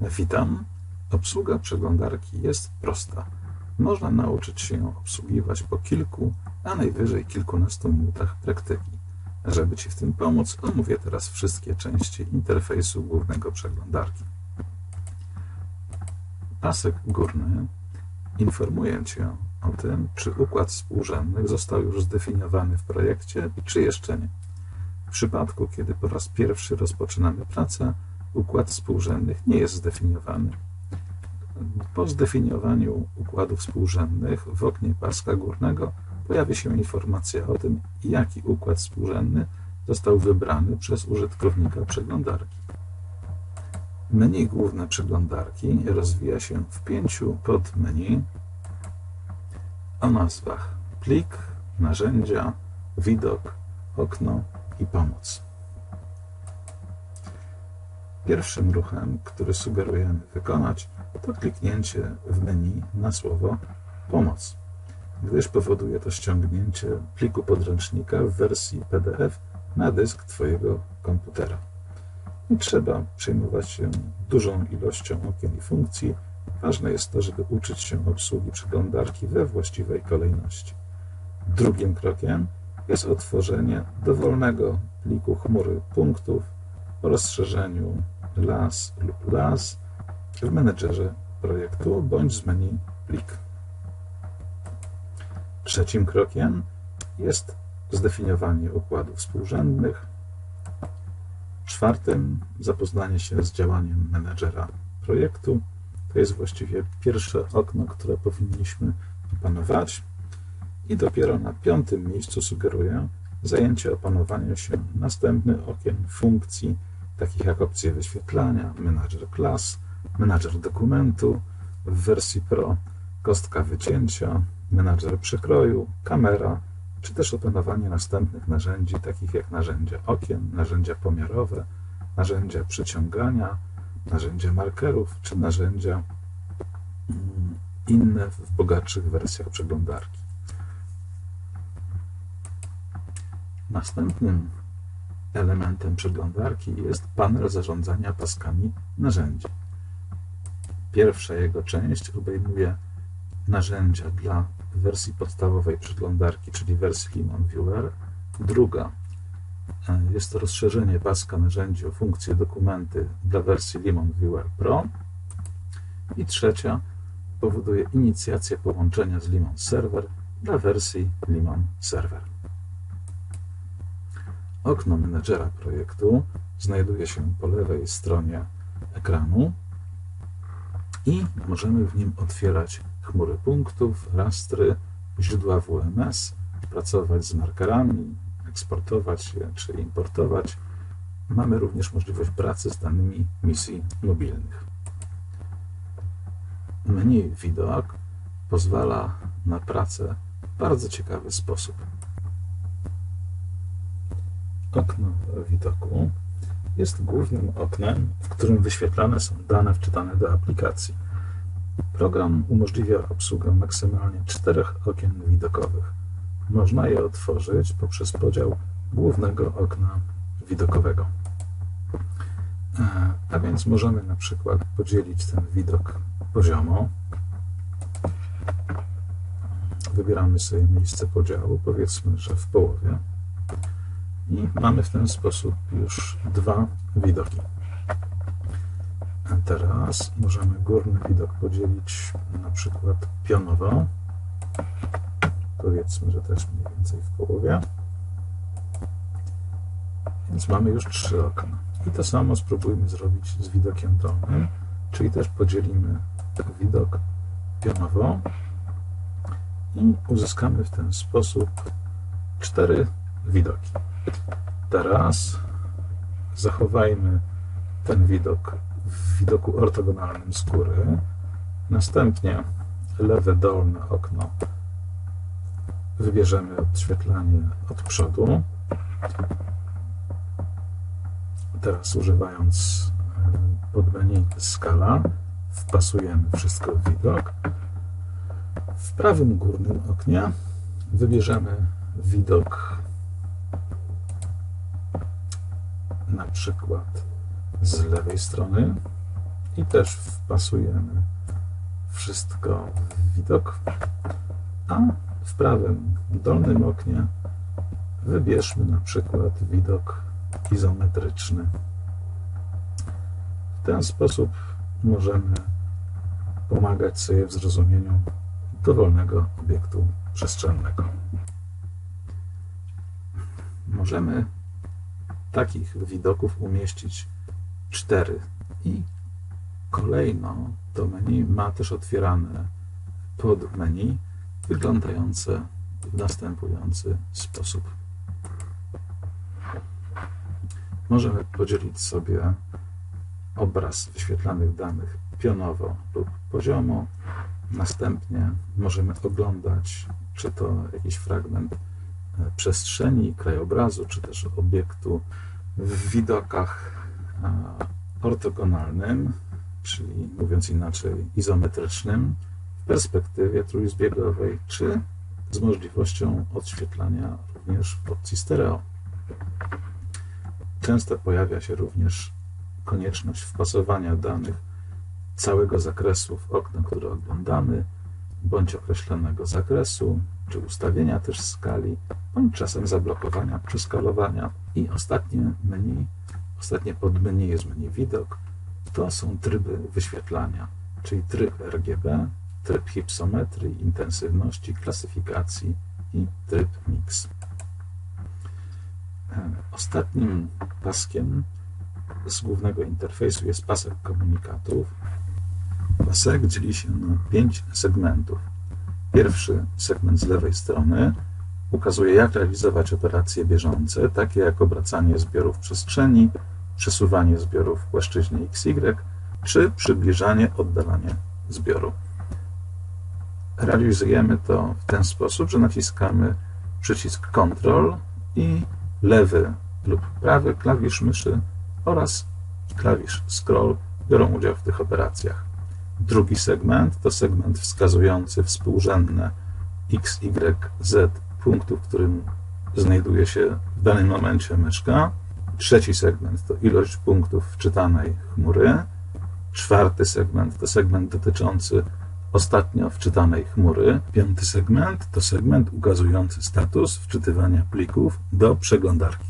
Witam. Obsługa przeglądarki jest prosta. Można nauczyć się ją obsługiwać po kilku, a najwyżej kilkunastu minutach praktyki. Żeby Ci w tym pomóc, omówię teraz wszystkie części interfejsu głównego przeglądarki. Pasek górny informuje Cię o tym, czy układ współrzędnych został już zdefiniowany w projekcie, czy jeszcze nie. W przypadku, kiedy po raz pierwszy rozpoczynamy pracę, układ współrzędnych nie jest zdefiniowany. Po zdefiniowaniu układów współrzędnych w oknie paska górnego pojawi się informacja o tym, jaki układ współrzędny został wybrany przez użytkownika przeglądarki. Menu główne przeglądarki rozwija się w pięciu podmenu o nazwach plik, narzędzia, widok, okno i pomoc. Pierwszym ruchem, który sugerujemy wykonać, to kliknięcie w menu na słowo Pomoc, gdyż powoduje to ściągnięcie pliku podręcznika w wersji PDF na dysk Twojego komputera. Nie trzeba przejmować się dużą ilością okien i funkcji. Ważne jest to, żeby uczyć się obsługi przeglądarki we właściwej kolejności. Drugim krokiem jest otworzenie dowolnego pliku chmury punktów o rozszerzeniu las lub las w menedżerze projektu bądź z menu plik. Trzecim krokiem jest zdefiniowanie układów współrzędnych. Czwartym zapoznanie się z działaniem menedżera projektu. To jest właściwie pierwsze okno, które powinniśmy opanować. I dopiero na piątym miejscu sugeruję zajęcie opanowania się następnych okien funkcji, takich jak opcje wyświetlania, menadżer klas, menadżer dokumentu, w wersji Pro kostka wycięcia, menadżer przekroju, kamera, czy też opanowanie następnych narzędzi, takich jak narzędzia okien, narzędzia pomiarowe, narzędzia przyciągania, narzędzia markerów, czy narzędzia mm, inne w bogatszych wersjach przeglądarki. Następnym elementem przeglądarki jest panel zarządzania paskami narzędzi. Pierwsza jego część obejmuje narzędzia dla wersji podstawowej przeglądarki, czyli wersji Limon Viewer. Druga e, jest to rozszerzenie paska narzędzi o funkcję dokumenty dla wersji Limon Viewer Pro. I trzecia powoduje inicjację połączenia z Limon Server dla wersji Limon Server. Okno menedżera projektu znajduje się po lewej stronie ekranu i możemy w nim otwierać chmury punktów, rastry, źródła WMS, pracować z markerami, eksportować je czy importować. Mamy również możliwość pracy z danymi misji mobilnych. Menu widok pozwala na pracę w bardzo ciekawy sposób. Okno widoku jest głównym oknem, w którym wyświetlane są dane wczytane do aplikacji. Program umożliwia obsługę maksymalnie czterech okien widokowych. Można je otworzyć poprzez podział głównego okna widokowego. E, a więc możemy na przykład podzielić ten widok poziomo. Wybieramy sobie miejsce podziału, powiedzmy, że w połowie i mamy w ten sposób już dwa widoki. A teraz możemy górny widok podzielić na przykład pionowo. Powiedzmy, że też mniej więcej w połowie. Więc mamy już trzy okna. I to samo spróbujmy zrobić z widokiem dolnym, czyli też podzielimy widok pionowo i uzyskamy w ten sposób cztery widoki. Teraz zachowajmy ten widok w widoku ortogonalnym z góry. Następnie lewe dolne okno wybierzemy odświetlanie od przodu. Teraz używając e, podmenu skala wpasujemy wszystko w widok. W prawym górnym oknie wybierzemy widok na przykład z lewej strony i też wpasujemy wszystko w widok, a w prawym dolnym oknie wybierzmy na przykład widok izometryczny. W ten sposób możemy pomagać sobie w zrozumieniu dowolnego obiektu przestrzennego. Możemy takich widoków umieścić cztery i kolejno to menu ma też otwierane podmenu wyglądające w następujący sposób. Możemy podzielić sobie obraz wyświetlanych danych pionowo lub poziomo. Następnie możemy oglądać, czy to jakiś fragment przestrzeni, krajobrazu, czy też obiektu w widokach ortogonalnym, czyli mówiąc inaczej izometrycznym, w perspektywie trójzbiegowej, czy z możliwością odświetlania również w opcji stereo. Często pojawia się również konieczność wpasowania danych całego zakresu w okno, które oglądamy, bądź określonego zakresu, czy ustawienia też skali, bądź czasem zablokowania, przeskalowania. I ostatnie menu, ostatnie podmenu jest menu widok. To są tryby wyświetlania, czyli tryb RGB, tryb hipsometrii, intensywności, klasyfikacji i tryb mix. Ostatnim paskiem z głównego interfejsu jest pasek komunikatów. Pasek dzieli się na pięć segmentów. Pierwszy segment z lewej strony ukazuje, jak realizować operacje bieżące, takie jak obracanie zbiorów przestrzeni, przesuwanie zbiorów w płaszczyźnie XY, czy przybliżanie, oddalanie zbioru. Realizujemy to w ten sposób, że naciskamy przycisk Ctrl i lewy lub prawy klawisz myszy oraz klawisz Scroll biorą udział w tych operacjach. Drugi segment to segment wskazujący współrzędne x, y, z punktów, w którym znajduje się w danym momencie myszka. Trzeci segment to ilość punktów wczytanej chmury. Czwarty segment to segment dotyczący ostatnio wczytanej chmury. Piąty segment to segment ukazujący status wczytywania plików do przeglądarki.